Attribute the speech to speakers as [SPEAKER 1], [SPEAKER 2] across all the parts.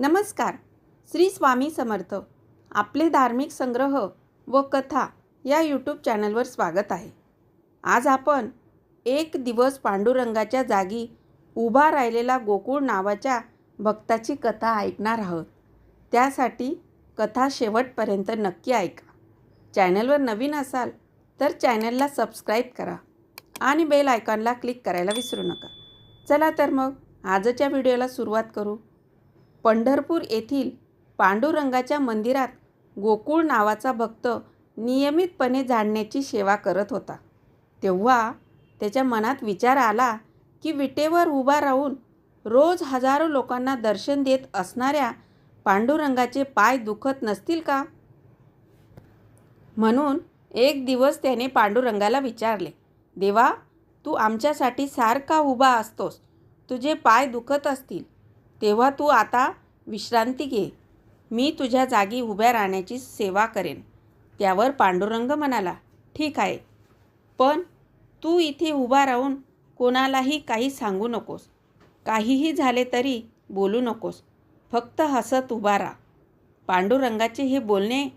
[SPEAKER 1] नमस्कार. श्री स्वामी समर्थ. आपले धार्मिक संग्रह व कथा या यूट्यूब चॅनलवर स्वागत आहे. आज आपण एक दिवस पांडुरंगाच्या जागी उभा राहिलेला गोकुळ नावाच्या भक्ताची कथा ऐकणार आहोत. त्यासाठी कथा शेवटपर्यंत नक्की ऐका. चॅनलवर नवीन असाल तर चॅनलला सबस्क्राईब करा आणि बेल आयकॉनला क्लिक करायला विसरू नका. चला तर मग आजच्या व्हिडिओला सुरुवात करू. पंढरपूर येथील पांडुरंगाच्या मंदिरात गोकुळ नावाचा भक्त नियमितपणे झाडण्याची सेवा करत होता. तेव्हा त्याच्या मनात विचार आला की विटेवर उभा राहून रोज हजारो लोकांना दर्शन देत असणाऱ्या पांडुरंगाचे पाय दुखत नसतील का? म्हणून एक दिवस त्याने पांडुरंगाला विचारले देवा तू आमच्यासाठी सारखा उभा असतोस. तुझे पाय दुखत असतील. तेव्हा तू आता विश्रांती घे. मी तुझ्या जागी उभ्या राहण्याची सेवा करेन. त्यावर पांडुरंग म्हणाला ठीक आहे. पण तू इथे उभा राहून कोणालाही काही सांगू नकोस. काहीही झाले तरी बोलू नकोस. फक्त हसत उभा राहा. पांडुरंगाचे हे बोलणे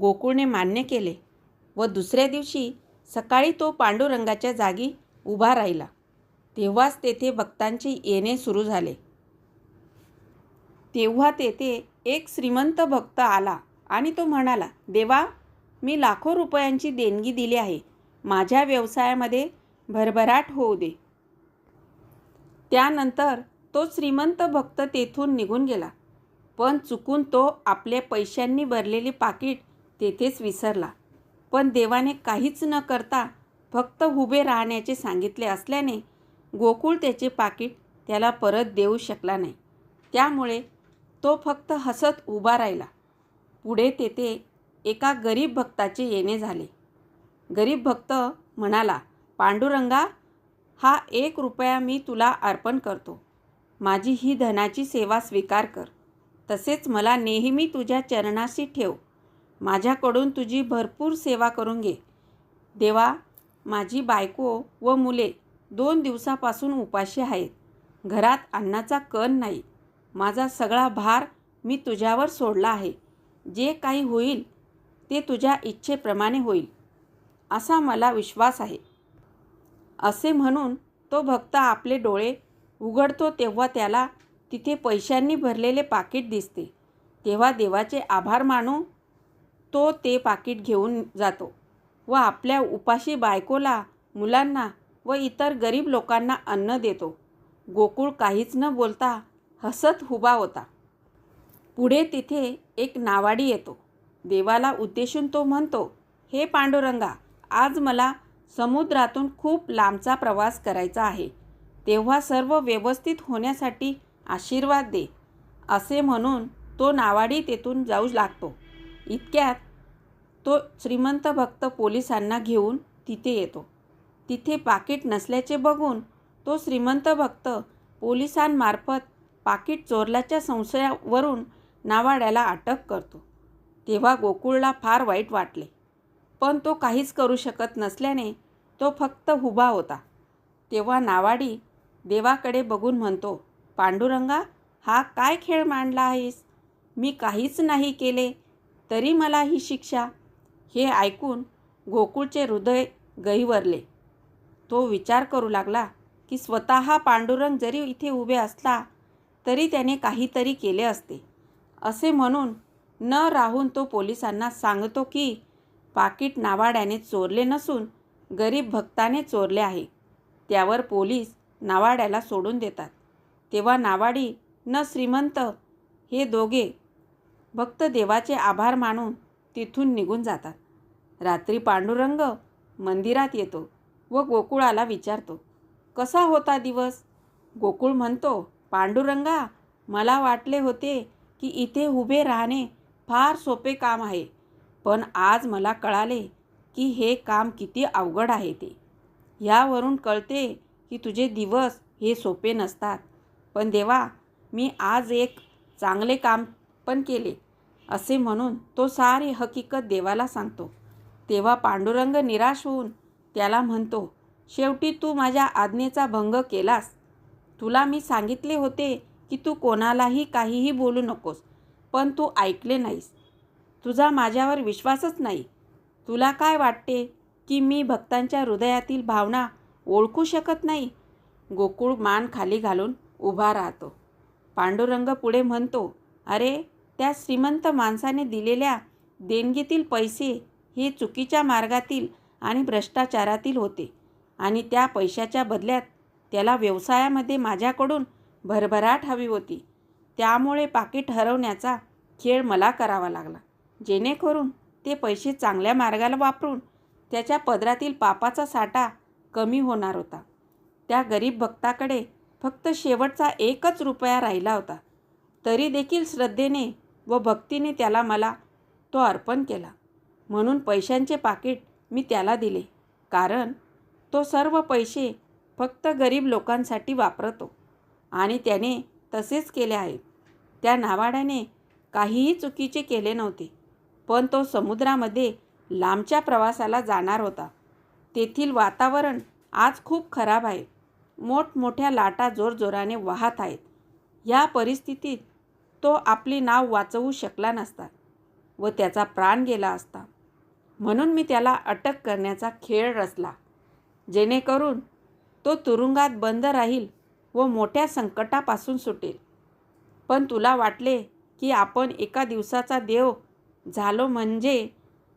[SPEAKER 1] गोकुळने मान्य केले व दुसऱ्या दिवशी सकाळी तो पांडुरंगाच्या जागी उभा राहिला. तेव्हाच तेथे भक्तांचे येणे सुरू झाले. तेव्हा तेथे एक श्रीमंत भक्त आला आणि तो म्हणाला देवा मी लाखो रुपयांची देणगी दिली आहे. माझ्या व्यवसायामध्ये भरभराट होऊ दे. त्यानंतर तो श्रीमंत भक्त तेथून निघून गेला. पण चुकून तो आपल्या पैशांनी भरलेली पाकिट तेथेच विसरला. पण देवाने काहीच न करता फक्त उभे राहण्याचे सांगितले असल्याने गोकुळ त्याचे पाकिट त्याला परत देऊ शकला नाही. त्यामुळे तो फक्त हसत उभा राहिला. पुढे तेथे एका गरीब भक्ताचे येणे झाले. गरीब भक्त म्हणाला पांडुरंगा हा एक रुपया मी तुला अर्पण करतो. माझी ही धनाची सेवा स्वीकार कर. तसेच मला नेहमी तुझ्या चरणाशी ठेव. माझ्याकडून तुझी भरपूर सेवा करून घे. देवा माझी बायको व मुले दोन दिवसापासून उपाशी आहेत. घरात अन्नाचा कण नाही. माझा सगळा भार मी तुझ्यावर सोडला आहे. जे काही होईल ते तुझ्या इच्छेप्रमाणे होईल असा मला विश्वास आहे. असे म्हणून तो भक्त आपले डोळे उघडतो तेव्हा त्याला तिथे पैशांनी भरलेले पाकिट दिसते. तेव्हा देवाचे आभार मानू तो ते पाकिट घेऊन जातो व आपल्या उपाशी बायकोला मुलांना व इतर गरीब लोकांना अन्न देतो. गोकुळ काहीच न बोलता हसत उभा होता. पुढे तिथे एक नावाडी येतो. देवाला उद्देशून तो म्हणतो हे पांडुरंगा आज मला समुद्रातून खूप लांबचा प्रवास करायचा आहे. तेव्हा सर्व व्यवस्थित होण्यासाठी आशीर्वाद दे. असे म्हणून तो नावाडी तेथून जाऊ लागतो. इतक्यात तो श्रीमंत भक्त पोलिसांना घेऊन तिथे येतो. तिथे पाकिट नसल्याचे बघून तो श्रीमंत भक्त पोलिसांमार्फत पाकिट चोरल्याच्या संशयावरून नावाड्याला अटक करतो. तेव्हा गोकुळला फार वाईट वाटले. पण तो काहीच करू शकत नसल्याने तो फक्त उभा होता. तेव्हा नावाडी देवाकडे बघून म्हणतो पांडुरंगा हा काय खेळ मांडला आहेस? मी काहीच नाही केले तरी मला ही शिक्षा. हे ऐकून गोकुळचे हृदय गहिवरले. तो विचार करू लागला की स्वतः पांडुरंग जरी इथे उभे असला तरी त्याने काहीतरी केले असते. असे म्हणून न राहून तो पोलिसांना सांगतो की पाकिट नावाड्याने चोरले नसून गरीब भक्ताने चोरले आहे. त्यावर पोलीस नावाड्याला सोडून देतात. तेव्हा नावाडी न श्रीमंत हे दोघे भक्त देवाचे आभार मानून तिथून निघून जातात. रात्री पांडुरंग मंदिरात येतो व गोकुळाला विचारतो कसा होता दिवस? गोकुळ म्हणतो पांडुरंगा मला वाटले होते की इथे उभे राहणे फार सोपे काम आहे पण आज मला कळाले की हे काम किती अवघड आहे ते. यावरून कळते की तुझे दिवस हे सोपे नसतात. पण देवा मी आज एक चांगले काम पण केले असे म्हणून तो सारी हकीकत देवाला सांगतो. तेव्हा पांडुरंग निराश होऊन त्याला म्हणतो शेवटी तू माझ्या आज्ञेचा भंग केलास. तुला मी सांगितले होते की तू कोणालाही काहीही बोलू नकोस पण तू ऐकले नाहीस. तुझा माझ्यावर विश्वासच नाही. तुला काय वाटते की मी भक्तांच्या हृदयातील भावना ओळखू शकत नाही? गोकुळ मान खाली घालून उभा राहतो. पांडुरंग पुढे म्हणतो अरे त्या श्रीमंत माणसाने दिलेल्या देणगीतील पैसे हे चुकीच्या मार्गातील आणि भ्रष्टाचारातील होते आणि त्या पैशाच्या बदल्यात त्याला व्यवसायामध्ये माझ्याकडून भरभराट हवी होती. त्यामुळे पाकिट हरवण्याचा खेळ मला करावा लागला. जेणेकरून ते पैसे चांगल्या मार्गाला वापरून त्याच्या पदरातील पापाचा साठा कमी होणार होता. त्या गरीब भक्ताकडे फक्त शेवटचा एकच रुपया राहिला होता. तरी देखील श्रद्धेने व भक्तीने त्याला मला तो अर्पण केला. म्हणून पैशांचे पाकिट मी त्याला दिले. कारण तो सर्व पैसे फक्त गरीब लोकांसाठी वापरतो. आणि त्याने तसेच केले आहे. त्या नावाड्याने काहीही चुकीचे केले नव्हते. पण तो समुद्रामध्ये लांबच्या प्रवासाला जाणार होता. तेथील वातावरण आज खूप खराब आहे. मोठमोठ्या लाटा जोरजोराने वाहत आहेत. या परिस्थितीत तो आपली नाव वाचवू शकला नसता व त्याचा प्राण गेला असता. म्हणून मी त्याला अटक करण्याचा खेळ रचला. जेणेकरून तो तुरुंगात बंद राहील व मोठ्या संकटापासून सुटेल. पण तुला वाटले की आपण एका दिवसाचा देव झालो म्हणजे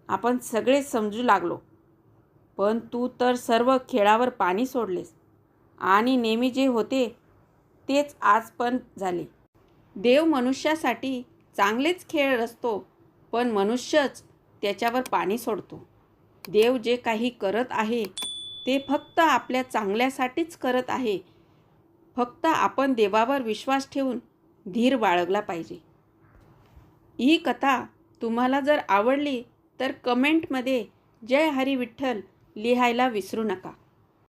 [SPEAKER 1] आपण सगळे समजू लागलो. पण तू तर सर्व खेळावर पाणी सोडलेस आणि नेहमी जे होते तेच आज पण झाले. देव मनुष्यासाठी चांगलेच खेळ रचतो पण मनुष्यच त्याच्यावर पाणी सोडतो. देव जे काही करत आहे ते फक्त आपल्या चांगल्यासाठीच करत आहे. फक्त आपण देवावर विश्वास ठेवून धीर बाळगला पाहिजे. ही कथा तुम्हाला जर आवडली तर कमेंटमध्ये जय हरी विठ्ठल लिहायला विसरू नका.